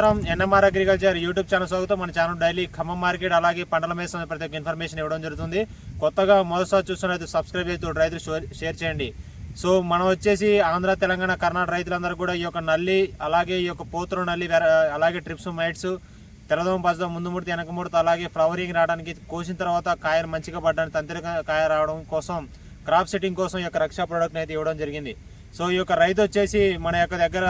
నమస్కారం. NMR agriculture YouTube channel స్వాగతం. మన ఛానల్ డైలీ ఖమ్మం మార్కెట్ అలాగే పంటల మీద ప్రతి ఒక్క ఇన్ఫర్మేషన్ ఇవ్వడం జరుగుతుంది. కొత్తగా మొదటిసారి చూస్తున్నట్టు సబ్స్క్రైబ్ చేస్తూ రైతులు షేర్- షేర్ చేయండి. సో మనం వచ్చేసి ఆంధ్ర తెలంగాణ కర్ణాటక రైతులందరూ కూడా ఈ యొక్క నల్లి అలాగే ఈ యొక్క పోతురు నల్లి అలాగే ట్రిప్స్ మైట్స్ తెల్లదోమ పచ్చదోమ ముందు ముడితే వెనక ముడత అలాగే ఫ్లవరింగ్ రావడానికి కోసిన తర్వాత కాయలు మంచిగా పడడానికి తంత్రిక కాయ రావడం కోసం క్రాప్ సెట్టింగ్ కోసం ఈ యొక్క రక్షా ప్రోడక్ట్ అయితే ఇవ్వడం జరిగింది. సో ఈ యొక్క రైతు వచ్చేసి మన యొక్క దగ్గర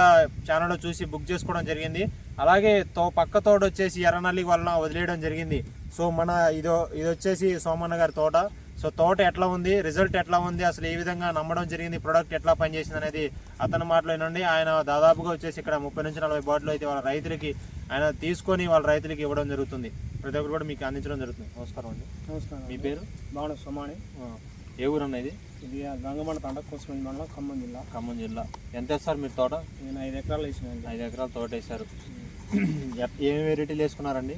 ఛానల్లో చూసి బుక్ చేసుకోవడం జరిగింది. అలాగే తో పక్క తోట వచ్చేసి ఎర్రనల్లి వలన వదిలేయడం జరిగింది. సో మన ఇదో ఇది వచ్చేసి సోమన్న గారి తోట. సో తోట ఎట్లా ఉంది? రిజల్ట్ ఎట్లా ఉంది? అసలు ఏ విధంగా నమ్మడం జరిగింది? ప్రోడక్ట్ ఎట్లా పనిచేసింది అనేది అతని మాటలో నుండి ఆయన దాదాపుగా వచ్చేసి ఇక్కడ ముప్పై నుంచి నలభై బాటిల్ అయితే వాళ్ళ రైతులకి ఆయన తీసుకొని వాళ్ళ రైతులకి ఇవ్వడం జరుగుతుంది. ప్రతి ఒక్కరు కూడా మీకు అందించడం జరుగుతుంది. నమస్కారం అండి. నమస్కారం మీ పేరు? బాగున్నా సోమాని. ఏ ఊరు అన్న ఇది ఇది గంగమండ తండ కోసమంది మండలం ఖమ్మం జిల్లా. ఖమ్మం జిల్లా. ఎంత వేస్తారు మీరు తోట? నేను ఐదు ఎకరాలు వేసినండి ఐదు ఎకరాలు తోట వేశారు. ఎట్- ఏం వెరైటీలు వేసుకున్నారండి?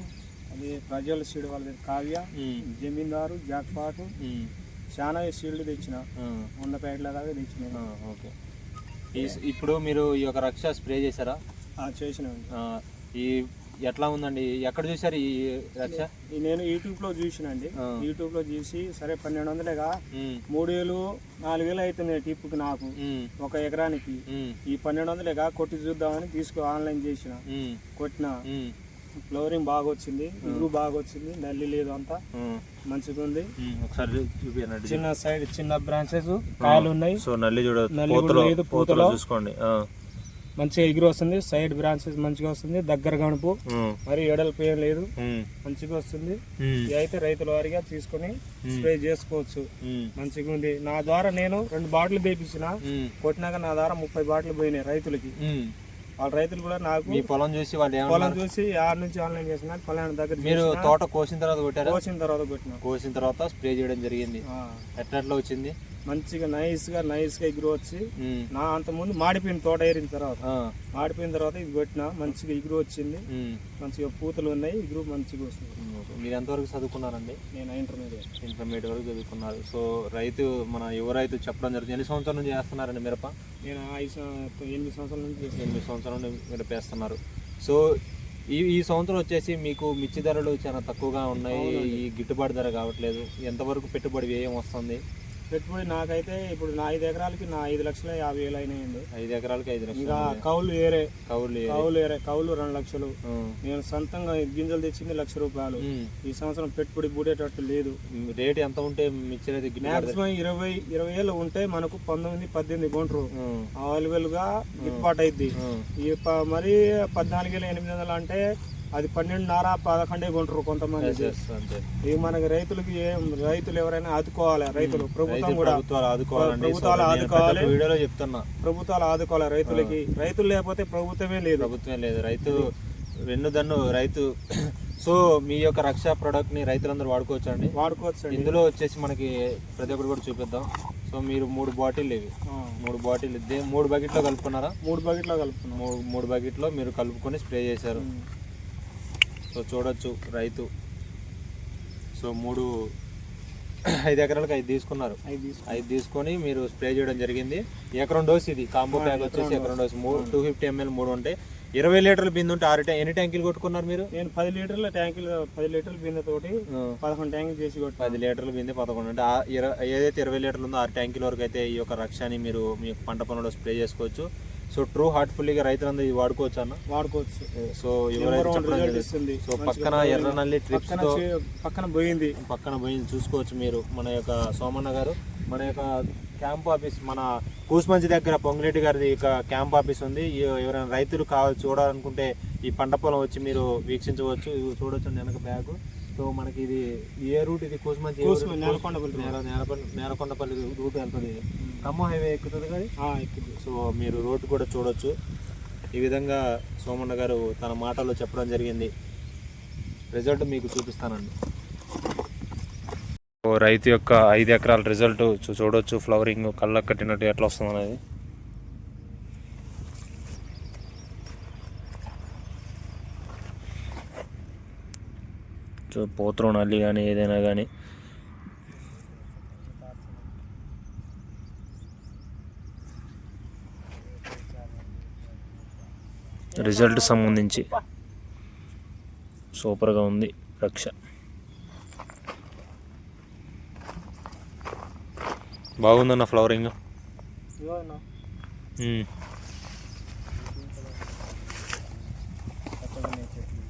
అది ప్రజ్వల్ సీడ్ వాళ్ళది కావ్య జమీందారు జాక్పాట్ చాలా సీడ్లు తెచ్చిన. వంద ప్యాకెట్ల దాకా తెచ్చిన. ఓకే. ఈ ఇప్పుడు మీరు ఈ యొక్క రక్ష స్ప్రే చేశారా? చేసినండి ఆ, ఈ ఎట్లా ఉందండి? ఎక్కడ చూశారు ఈ రక్ష? నేను యూట్యూబ్లో చూసినండి. యూట్యూబ్లో చూసి సరే పన్నెండు వందలేగా? మూడు వేలు నాలుగు వేలు అవుతున్నాయి టిప్పుకి నాకు. ఒక ఎకరానికి. ఈ పన్నెండు వందలేగా కొట్టి చూద్దామని తీసుకో ఆన్లైన్ చేసిన. కొట్టిన. ఉమ్, ఫ్లవరింగ్ బాగా వచ్చింది ఇగురు బాగా వచ్చింది నల్లి లేదు అంతా. మంచిగా ఉంది. ఒకసారి చిన్న సైడ్ చిన్న బ్రాంచెస్ కాయలు ఉన్నాయి సో నల్లి చూడ నల్లి లేదు, పూతలో. చూసుకోండి. మంచిగా ఎగురు వస్తుంది. సైడ్ బ్రాంచెస్ మంచిగా వస్తుంది. దగ్గర గణపు మరి ఎడల్పు ఏం లేదు. మంచిగా వస్తుంది. ఇది అయితే రైతుల వారిగా తీసుకొని స్ప్రే చేసుకోవచ్చు. మంచిగా ఉంది. నా ద్వారా నేను రెండు బాటిల్ తెప్పించిన. కొట్టినాక నా ద్వారా ముప్పై బాటిల్ పోయినాయి రైతులకి. వాళ్ళ రైతులు కూడా నాకు మీ పొలం చూసి వాళ్ళు పొలం చూసి ఆడ నుంచి ఆన్లైన్ చేసిన పొలం దగ్గర మీరు తోట కోసిన తర్వాత కొట్టారా? కోసిన తర్వాత కొట్టిన. కోసిన తర్వాత స్ప్రే చేయడం జరిగింది. ఎట్లా వచ్చింది? మంచిగా నైస్గా నైస్గా ఎగురు వచ్చి నా అంత ముందు మాడిపోయిన తోట ఏరిన తర్వాత. మాడిపోయిన తర్వాత ఇది కొట్టిన మంచిగా ఎగురు వచ్చింది. మంచిగా పూతలు ఉన్నాయి ఎగురు మంచిగా వస్తుంది. మీరు ఎంతవరకు చదువుకున్నారండి? నేను ఇంటర్మీడియట్ ఇంటర్మీడియట్ వరకు చదువుకున్నారు. సో రైతు మన యువ రైతు చెప్పడం జరుగుతుంది ఎన్ని సంవత్సరాల నుంచి చేస్తున్నారండి మిరప? నేను ఐదు ఎనిమిది సంవత్సరాల నుంచి ఎనిమిది సంవత్సరాల నుండి మిరప వేస్తున్నారు సో ఈ ఈ సంవత్సరం వచ్చేసి మీకు మిర్చి ధరలు చాలా తక్కువగా ఉన్నాయి. ఈ గిట్టుబాటు ధర కావట్లేదు. ఎంతవరకు పెట్టుబడి వ్యయం వస్తుంది? పెట్టుబడి నాకైతే ఇప్పుడు నా ఐదు ఎకరాలకి నా ఐదు లక్షల యాభై వేలు అయినాయండి. ఐదు ఎకరాలకి ఐదు ఇంకా లక్షలు కౌలు వేరే కౌలు కౌలు వేరే కౌలు రెండు లక్షలు. నేను సొంతంగా గింజలు తెచ్చింది లక్ష రూపాయలు. ఈ సంవత్సరం పెట్టుబడి బూడేటట్టు లేదు. రేట్ ఎంత ఉంటే ధర- మాక్సిమం ఇరవై ఇరవై ఏళ్ళు ఉంటే మనకు పంతొమ్మిది పద్దెనిమిది కొంటారు. ఉమ్, అవైలబుల్గా గిట్టుబాటు అయింది మరి పద్నాలుగు వేల ఎనిమిది వందలు అంటే అది పన్నెండున్నర పదకొండే కొంటారు కొంతమంది. ఇవి మనకి రైతులకి ఏం రైతులు ఎవరైనా ఆదుకోవాలి రైతులు. ప్రభుత్వం కూడా ప్రభుత్వాలు ఆదుకోవాలి. వీడియోలో చెప్తున్నా. ప్రభుత్వాలు ఆదుకోవాలి రైతులకి. రైతులు లేకపోతే ప్రభుత్వమే లేదు. ప్రభుత్వం లేదు. రైతు వెన్నుదన్ను రైతు. సో మీ యొక్క రక్షా ప్రోడక్ట్ని రైతులందరూ వాడుకోవచ్చు అండి వాడుకోవచ్చు ఇందులో వచ్చేసి మనకి ప్రతి ఒక్కరు కూడా చూపిద్దాం. సో మీరు మూడు బాటిల్ ఇవి. మూడు బాటిల్ ఇదే మూడు బకెట్లో కలుపుకున్నారా? మూడు బకెట్లో కలుపుతున్నాం మూడు మూడు బకెట్లో మీరు కలుపుకొని స్ప్రే చేశారు. సో చూడొచ్చు రైతు. సో మూడు ఐదు ఎకరాలకు ఐదు తీసుకున్నారు. ఐదు తీసుకొని మీరు స్ప్రే చేయడం జరిగింది. ఎకరం డోస్ ఇది. కాంబో ప్యాక్ వచ్చేసి ఎకరం డోస్. మూడు టూ ఫిఫ్టీ ఎంఎల్ మూడు ఉంటాయి. ఇరవై లీటర్ల బిందు ఉంటే ఆరు ఎన్ని ట్యాంకులు కొట్టుకున్నారు మీరు? నేను పది లీటర్ల ట్యాంకులు పది లీటర్ల బిందె తోటి పదకొండు ట్యాంకులు చేసి కొట్టాను. పది లీటర్ల బిందె పదకొండు అంటే ఏదైతే ఇరవై లీటర్లు ఉందో ఆరు ట్యాంకుల వరకు అయితే ఈ యొక్క రక్షని మీరు మీ పంట పొలంలో స్ప్రే చేసుకోవచ్చు. సో ట్రూ హార్ట్ఫుల్గా రైతులందరూ ఇది వాడుకోవచ్చు అన్న? వాడుకోవచ్చు. సో ఎవరైతే. ఇస్తుంది. సో పక్కన ఎర్రనల్లి ట్రిప్స్ పక్కన పోయింది. పక్కన పోయి చూసుకోవచ్చు మీరు మన యొక్క సోమన్న గారు. మన యొక్క క్యాంప్ ఆఫీస్ మన కూసుమంచి దగ్గర పొంగిరెడ్డి గారిది క్యాంప్ ఆఫీస్ ఉంది. ఎవరైనా రైతులు కావాలి చూడాలనుకుంటే ఈ పంట పొలం వచ్చి మీరు వీక్షించవచ్చు. చూడొచ్చు వెనక బ్యాగ్. సో మనకి ఇది ఏ రూట్? ఇది కూసుమంచి ఏ కూసుమ route? నేలకొండపల్లి నేల నేలకొండ నేలకొండపల్లి రూట్ వెళ్తుంది. ఖమ్మం హైవే ఎక్కుతుంది ఎక్కింది సో మీరు రోడ్డు కూడా చూడొచ్చు. ఈ విధంగా సోమన్న గారు తన మాటల్లో చెప్పడం జరిగింది. రిజల్ట్ మీకు చూపిస్తానండి. రైతు యొక్క ఐదు ఎకరాల రిజల్ట్ చూడొచ్చు. ఫ్లవరింగ్ కళ్ళకు కట్టినట్టు ఎట్లా వస్తుంది అనేది సో పోత్రం నల్లి కానీ ఏదైనా కానీ రిజల్ట్ సంబంధించి. సూపర్గా ఉంది రక్ష. బాగుందన్న ఫ్లవరింగ్ ఇదిగో అన్న కొత్తగా ఉన్నాయి చెట్లు.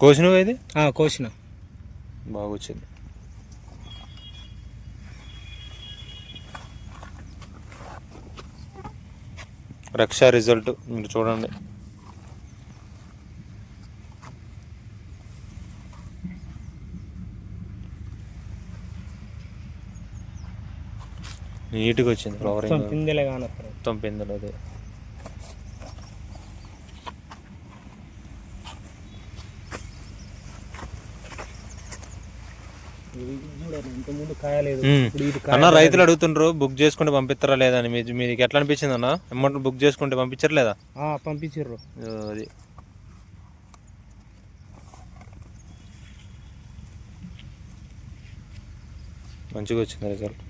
కోసినవి ఇది? ఆ, కోసిన. బాగా వచ్చింది రక్ష రిజల్ట్ మీరు చూడండి. నీట్గా వచ్చింది మొత్తం ఫ్లవరింగ్ పిందెలే కానప్పుడు మొత్తం పిందెలు అదే ఇంత ముందు కాయలేదు మ్మ్. ఇప్పుడు ఇది అన్న రైతులు అడుగుతుండ్రు బుక్ చేసుకుంటే పంపిస్తారా లేదా అని మీకు ఎట్లా అనిపించింది అన్న? అమౌంట్ బుక్ చేసుకుంటే పంపించారు లేదా? ఓ, అది. మంచిగా వచ్చింది రిజల్ట్.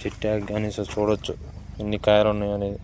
చిట్టాక్ కానీ చూడొచ్చు. ఎన్ని కాయలు ఉన్నాయి అనేది.